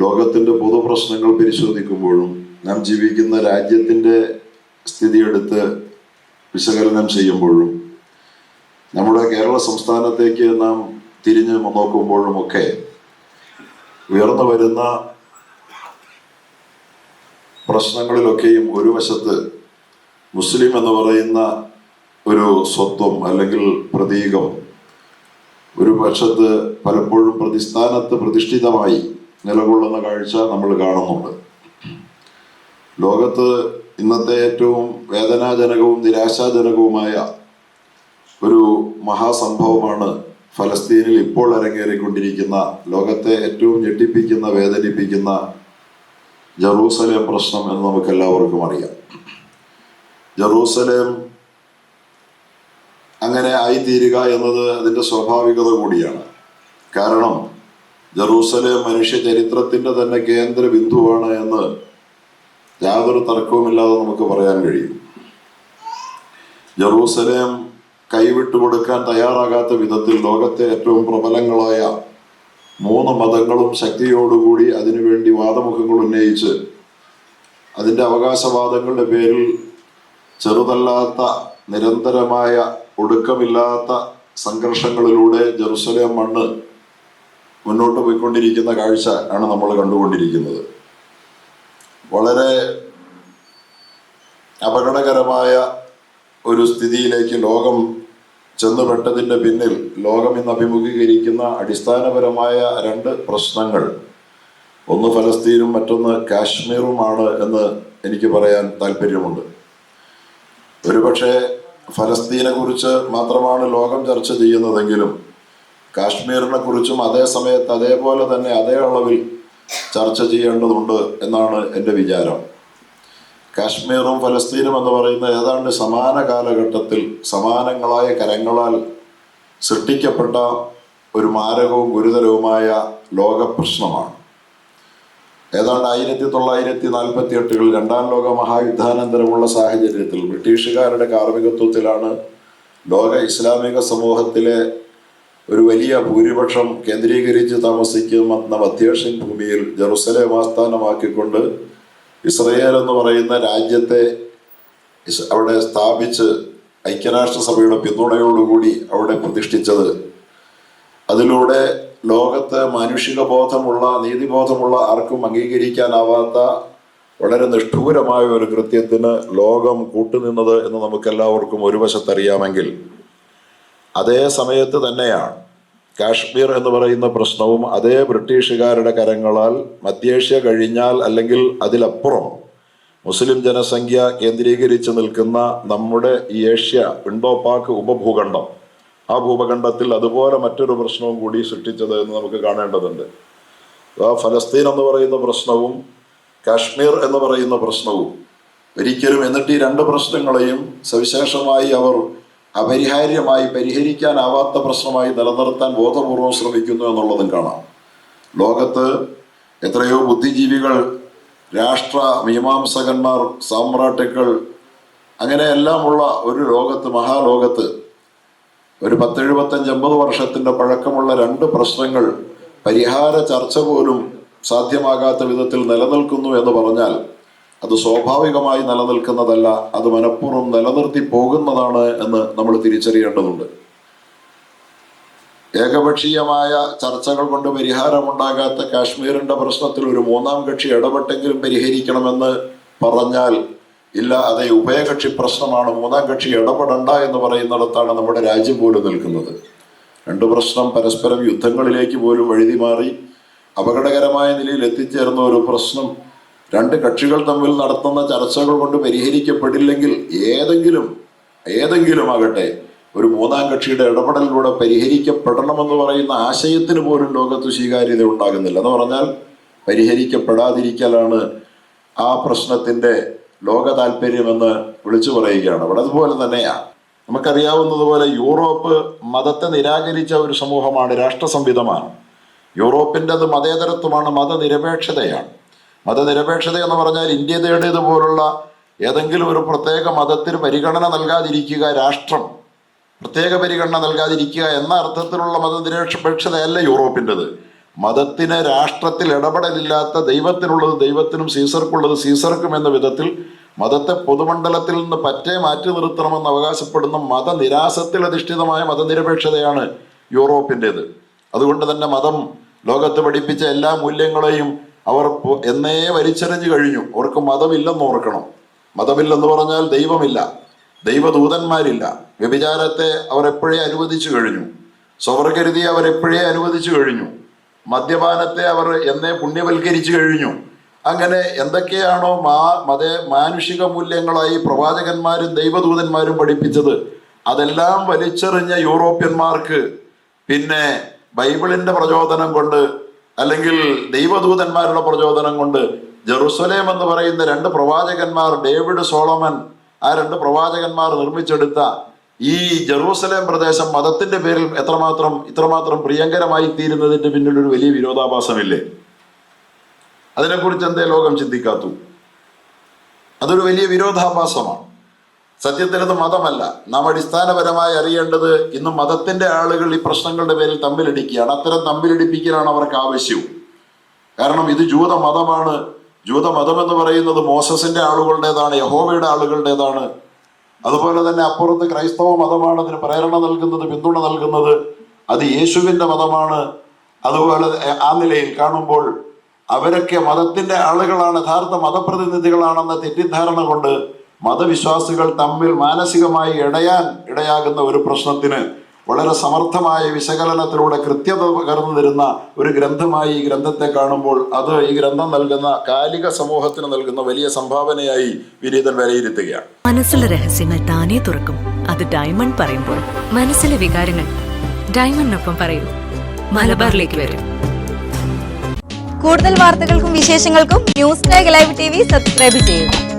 ലോകത്തിന്റെ പൊതുപ്രശ്നങ്ങൾ പരിശോധിക്കുമ്പോഴും നാം ജീവിക്കുന്ന രാജ്യത്തിന്റെ സ്ഥിതിയെടുത്ത് വിശകലനം ചെയ്യുമ്പോഴും നമ്മുടെ കേരള സംസ്ഥാനത്തേക്ക് നാം തിരിഞ്ഞ് നോക്കുമ്പോഴും ഒക്കെ ഉയർന്നു വരുന്ന പ്രശ്നങ്ങളിലൊക്കെയും ഒരു വശത്ത് മുസ്ലിം എന്ന് പറയുന്ന ഒരു സ്വത്വം അല്ലെങ്കിൽ പ്രതീകം ഒരു പക്ഷത്ത് പലപ്പോഴും പ്രതിസ്ഥാനത്ത് പ്രതിഷ്ഠിതമായി നിലകൊള്ളുന്ന കാഴ്ച നമ്മൾ കാണുന്നുണ്ട്. ലോകത്ത് ഇന്നത്തെ ഏറ്റവും വേദനാജനകവും നിരാശാജനകവുമായ ഒരു മഹാസംഭവമാണ് ഫലസ്തീനിൽ ഇപ്പോൾ അരങ്ങേറിക്കൊണ്ടിരിക്കുന്ന ലോകത്തെ ഏറ്റവും ഞെട്ടിപ്പിക്കുന്ന വേദനിപ്പിക്കുന്ന ജറൂസലേം പ്രശ്നം എന്ന് നമുക്ക് എല്ലാവർക്കും അറിയാം. ജറൂസലേം അങ്ങനെ ആയിത്തീരുക എന്നത് അതിന്റെ സ്വാഭാവികത കൂടിയാണ്. കാരണം ജറൂസലേം മനുഷ്യ ചരിത്രത്തിന്റെ തന്നെ കേന്ദ്ര ബിന്ദുവാണ് എന്ന് യാതൊരു തർക്കവുമില്ലാതെ നമുക്ക് പറയാൻ കഴിയും. ജറൂസലേം കൈവിട്ടു കൊടുക്കാൻ തയ്യാറാകാത്ത വിധത്തിൽ ലോകത്തെ ഏറ്റവും പ്രബലങ്ങളായ മൂന്ന് മതങ്ങളും ശക്തിയോടുകൂടി അതിനുവേണ്ടി വാദമുഖങ്ങൾ ഉന്നയിച്ച് അതിന്റെ അവകാശവാദങ്ങളുടെ പേരിൽ ചെറുതല്ലാത്ത നിരന്തരമായ ഒടുക്കമില്ലാത്ത സംഘർഷങ്ങളിലൂടെ ജെറുസലേം മണ്ണ് മുന്നോട്ട് പോയിക്കൊണ്ടിരിക്കുന്ന കാഴ്ച ആണ് നമ്മൾ കണ്ടുകൊണ്ടിരിക്കുന്നത്. വളരെ അപകടകരമായ ഒരു സ്ഥിതിയിലേക്ക് ലോകം ചെന്നുപെട്ടതിന്റെ പിന്നിൽ ലോകം ഇന്ന് അഭിമുഖീകരിക്കുന്ന അടിസ്ഥാനപരമായ രണ്ട് പ്രശ്നങ്ങൾ. ഒന്ന് ഫലസ്തീനും മറ്റൊന്ന് കാശ്മീറുമാണ് എന്ന് എനിക്ക് പറയാൻ താല്പര്യമുണ്ട്. ഒരുപക്ഷെ ഫലസ്തീനെ കുറിച്ച് മാത്രമാണ് ലോകം ചർച്ച ചെയ്യുന്നതെങ്കിലും കാശ്മീരിനെ കുറിച്ചും അതേ സമയത്ത് അതേപോലെ തന്നെ അതേ അളവിൽ ചർച്ച ചെയ്യേണ്ടതുണ്ട് എന്നാണ് എന്റെ വിചാരം. കാശ്മീറും ഫലസ്തീനും എന്ന് പറയുന്ന ഏതാണ്ട് സമാന കാലഘട്ടത്തിൽ സമാനങ്ങളായ കരങ്ങളാൽ സൃഷ്ടിക്കപ്പെട്ട ഒരു മാരകവും ഗുരുതരവുമായ ലോക പ്രശ്നമാണ് ഏതാണ്ട് ആയിരത്തി തൊള്ളായിരത്തി നാൽപ്പത്തി എട്ടുകളിൽ രണ്ടാം ലോക മഹായുദ്ധാനന്തരമുള്ള സാഹചര്യത്തിൽ ബ്രിട്ടീഷുകാരുടെ കാർമ്മികത്വത്തിലാണ് ലോക ഇസ്ലാമിക സമൂഹത്തിലെ ഒരു വലിയ ഭൂരിപക്ഷം കേന്ദ്രീകരിച്ച് താമസിക്കുന്ന മധ്യേഷ്യൻ ഭൂമിയിൽ ജെറുസലേം ആസ്ഥാനമാക്കിക്കൊണ്ട് ഇസ്രയേൽ എന്ന് പറയുന്ന രാജ്യത്തെ അവിടെ സ്ഥാപിച്ച് ഐക്യരാഷ്ട്രസഭയുടെ പിന്തുണയോടുകൂടി അവിടെ പ്രതിഷ്ഠിച്ചത്. അതിലൂടെ ലോകത്ത് മാനുഷിക ബോധമുള്ള നീതിബോധമുള്ള ആർക്കും അംഗീകരിക്കാനാവാത്ത വളരെ നിഷ്ഠൂരമായ ഒരു കൃത്യത്തിന് ലോകം കൂട്ടുനിന്നത് എന്ന് നമുക്കെല്ലാവർക്കും ഒരു വശത്തറിയാമെങ്കിൽ അതേ സമയത്ത് തന്നെയാണ്. കാശ്മീർ എന്ന് പറയുന്ന പ്രശ്നവും അതേ ബ്രിട്ടീഷുകാരുടെ കരങ്ങളാൽ മധ്യേഷ്യ കഴിഞ്ഞാൽ അല്ലെങ്കിൽ അതിലപ്പുറം മുസ്ലിം ജനസംഖ്യ കേന്ദ്രീകരിച്ച് നിൽക്കുന്ന നമ്മുടെ ഈ ഏഷ്യ ഇൻഡോ പാക് ഉപഭൂഖണ്ഡം. ആ ഭൂപഖണ്ഡത്തിൽ അതുപോലെ മറ്റൊരു പ്രശ്നവും കൂടി സൃഷ്ടിച്ചത് എന്ന് നമുക്ക് കാണേണ്ടതുണ്ട്. ഫലസ്തീൻ എന്ന് പറയുന്ന പ്രശ്നവും കാശ്മീർ എന്ന് പറയുന്ന പ്രശ്നവും ഒരിക്കലും എന്നിട്ട് ഈ രണ്ട് പ്രശ്നങ്ങളെയും സവിശേഷമായി അവർ അപരിഹാര്യമായി പരിഹരിക്കാനാവാത്ത പ്രശ്നമായി നിലനിർത്താൻ ബോധപൂർവം ശ്രമിക്കുന്നു എന്നുള്ളതും കാണാം. ലോകത്ത് എത്രയോ ബുദ്ധിജീവികൾ രാഷ്ട്ര മീമാംസകന്മാർ സാമ്രാട്ടുക്കൾ അങ്ങനെയെല്ലാമുള്ള ഒരു ലോകത്ത് മഹാലോകത്ത് ഒരു പത്തെഴുപത്തഞ്ച് അമ്പത് വർഷത്തിന്റെ പഴക്കമുള്ള രണ്ട് പ്രശ്നങ്ങൾ പരിഹാര ചർച്ച പോലും സാധ്യമാകാത്ത വിധത്തിൽ നിലനിൽക്കുന്നു എന്ന് പറഞ്ഞാൽ അത് സ്വാഭാവികമായി നിലനിൽക്കുന്നതല്ല അത് മനഃപൂർവം നിലനിർത്തി പോകുന്നതാണ് എന്ന് നമ്മൾ തിരിച്ചറിയേണ്ടതുണ്ട്. ഏകപക്ഷീയമായ ചർച്ചകൾ കൊണ്ട് പരിഹാരമുണ്ടാകാത്ത കാശ്മീരിന്റെ പ്രശ്നത്തിൽ ഒരു മൂന്നാം കക്ഷി ഇടപെട്ടെങ്കിലും പരിഹരിക്കണമെന്ന് പറഞ്ഞാൽ ഇല്ല അതേ ഉഭയകക്ഷി പ്രശ്നമാണ് മൂന്നാം കക്ഷി ഇടപെടണ്ട എന്ന് പറയുന്നിടത്താണ് നമ്മുടെ രാജ്യം പോലും നിൽക്കുന്നത്. രണ്ട് പ്രശ്നം പരസ്പരം യുദ്ധങ്ങളിലേക്ക് പോലും വഴുതി മാറി അപകടകരമായ നിലയിൽ എത്തിച്ചേർന്ന ഒരു പ്രശ്നം രണ്ട് കക്ഷികൾ തമ്മിൽ നടത്തുന്ന ചർച്ചകൾ കൊണ്ട് പരിഹരിക്കപ്പെടില്ലെങ്കിൽ ഏതെങ്കിലും ഏതെങ്കിലും ആകട്ടെ ഒരു മൂന്നാം കക്ഷിയുടെ ഇടപെടലിലൂടെ പരിഹരിക്കപ്പെടണമെന്ന് പറയുന്ന ആശയത്തിന് പോലും ലോകത്ത് സ്വീകാര്യത ഉണ്ടാകുന്നില്ല. എന്ന് പറഞ്ഞാൽ പരിഹരിക്കപ്പെടാതിരിക്കലാണ് ആ പ്രശ്നത്തിന്റെ ലോക താല്പര്യമെന്ന് വിളിച്ചു പറയുകയാണ്. അവിടെ അതുപോലെ തന്നെയാണ് നമുക്കറിയാവുന്നതുപോലെ യൂറോപ്പ് മതത്തെ നിരാകരിച്ച ഒരു സമൂഹമാണ് രാഷ്ട്ര സംവിധമാണ് യൂറോപ്പിന്റെ അത് മതേതരത്വമാണ് മതനിരപേക്ഷതയാണ്. മതനിരപേക്ഷത എന്ന് പറഞ്ഞാൽ ഇന്ത്യയുടേതുപോലുള്ള ഏതെങ്കിലും ഒരു പ്രത്യേക മതത്തിന് പരിഗണന നൽകാതിരിക്കുക രാഷ്ട്രം. പ്രത്യേക പരിഗണന നൽകാതിരിക്കുക എന്ന അർത്ഥത്തിലുള്ള മതനിരപേക്ഷതയല്ല യൂറോപ്പിന്റെത്. മതത്തിന് രാഷ്ട്രത്തിൽ ഇടപെടലില്ലാത്ത ദൈവത്തിനുള്ളത് ദൈവത്തിനും സീസർക്കുള്ളത് സീസർക്കും എന്ന വിധത്തിൽ മതത്തെ പൊതുമണ്ഡലത്തിൽ നിന്ന് പറ്റേ മാറ്റി നിർത്തണമെന്ന് അവകാശപ്പെടുന്ന മതനിരാസത്തിൽ അധിഷ്ഠിതമായ മതനിരപേക്ഷതയാണ് യൂറോപ്പിന്റെത്. അതുകൊണ്ട് തന്നെ മതം ലോകത്ത് പഠിപ്പിച്ച എല്ലാ മൂല്യങ്ങളെയും അവർ എന്നേ വലിച്ചെറിഞ്ഞു കഴിഞ്ഞു. അവർക്ക് മതമില്ലെന്ന് ഓർക്കണം. മതമില്ലെന്ന് പറഞ്ഞാൽ ദൈവമില്ല. ദൈവദൂതന്മാരില്ല. വ്യഭിചാരത്തെ അവർ എപ്പോഴേ അനുവദിച്ചു കഴിഞ്ഞു? സ്വർഗരുതി അവർ എപ്പോഴേ അനുവദിച്ചു കഴിഞ്ഞു? മദ്യപാനത്തെ അവർ എന്നേ പുണ്യവൽക്കരിച്ചു കഴിഞ്ഞു? അങ്ങനെ എന്തൊക്കെയാണോ മാ മത മാനുഷിക മൂല്യങ്ങളായി പ്രവാചകന്മാരും ദൈവദൂതന്മാരും പഠിപ്പിച്ചത്. അതെല്ലാം വലിച്ചെറിഞ്ഞ യൂറോപ്യന്മാർക്ക്. പിന്നെ ബൈബിളിന്റെ പ്രചോദനം കൊണ്ട് അല്ലെങ്കിൽ ദൈവദൂതന്മാരുടെ പ്രചോദനം കൊണ്ട് ജെറുസലേം എന്ന് പറയുന്ന രണ്ട് പ്രവാചകന്മാർ ഡേവിഡ് സോളമൻ ആ രണ്ട് പ്രവാചകന്മാർ നിർമ്മിച്ചെടുത്ത ഈ ജെറൂസലേം പ്രദേശം മതത്തിന്റെ പേരിൽ എത്രമാത്രം ഇത്രമാത്രം പ്രിയങ്കരമായി തീരുന്നതിന്റെ പിന്നിൽ ഒരു വലിയ വിരോധാഭാസമില്ലേ? അതിനെക്കുറിച്ച് എന്തേ ലോകം ചിന്തിക്കാത്തു? അതൊരു വലിയ വിരോധാഭാസമാണ്. സത്യത്തിൽ അത് മതമല്ല. നാം അടിസ്ഥാനപരമായി അറിയേണ്ടത് ഇന്ന് മതത്തിന്റെ ആളുകൾ ഈ പ്രശ്നങ്ങളുടെ പേരിൽ തമ്മിലടിക്കുകയാണ്. അത്തരം തമ്മിലടിപ്പിക്കലാണ് അവർക്ക് ആവശ്യവും. കാരണം ഇത് ജൂത മതമാണ്. ജൂത മതം എന്ന് പറയുന്നത് മോസസിന്റെ ആളുകളുടേതാണ് യഹോവയുടെ ആളുകളുടേതാണ്. അതുപോലെ തന്നെ അപ്പുറത്ത് ക്രൈസ്തവ മതമാണ് അതിന് പ്രേരണ നൽകുന്നത് പിന്തുണ നൽകുന്നത്. അത് യേശുവിന്റെ മതമാണ്. അതുപോലെ ആ നിലയിൽ കാണുമ്പോൾ അവരൊക്കെ മതത്തിന്റെ ആളുകളാണ് യഥാർത്ഥ മതപ്രതിനിധികളാണെന്ന തെറ്റിദ്ധാരണ കൊണ്ട് മതവിശ്വാസികൾ തമ്മിൽ മാനസികമായി ഇടയാൻ ഇടയാകുന്ന ഒരു പ്രശ്നത്തിന് വളരെ സമർത്ഥമായ വിശകലനത്തിലൂടെ കൃത്യത പകർന്നു തരുന്ന ഒരു ഗ്രന്ഥമായി ഈ ഗ്രന്ഥത്തെ കാണുമ്പോൾ അത് ഈ ഗ്രന്ഥം നൽകുന്ന കാലിക സമൂഹത്തിന് നൽകുന്ന വലിയ സംഭാവനയായി വിനീതൻ വിലയിരുത്തുകയാണ്. മനസ്സിലെ രഹസ്യങ്ങൾ താനേ തുറക്കും. അത് ഡയമണ്ട് പറയുമ്പോൾ മനസ്സിലെ വികാരങ്ങൾ ഡയമണ്ടിനൊപ്പം പറയും. മലബാറിലേക്ക് വരും. കൂടുതൽ വാർത്തകൾക്കും വിശേഷങ്ങൾക്കും news tag live T V subscribe ചെയ്യുക.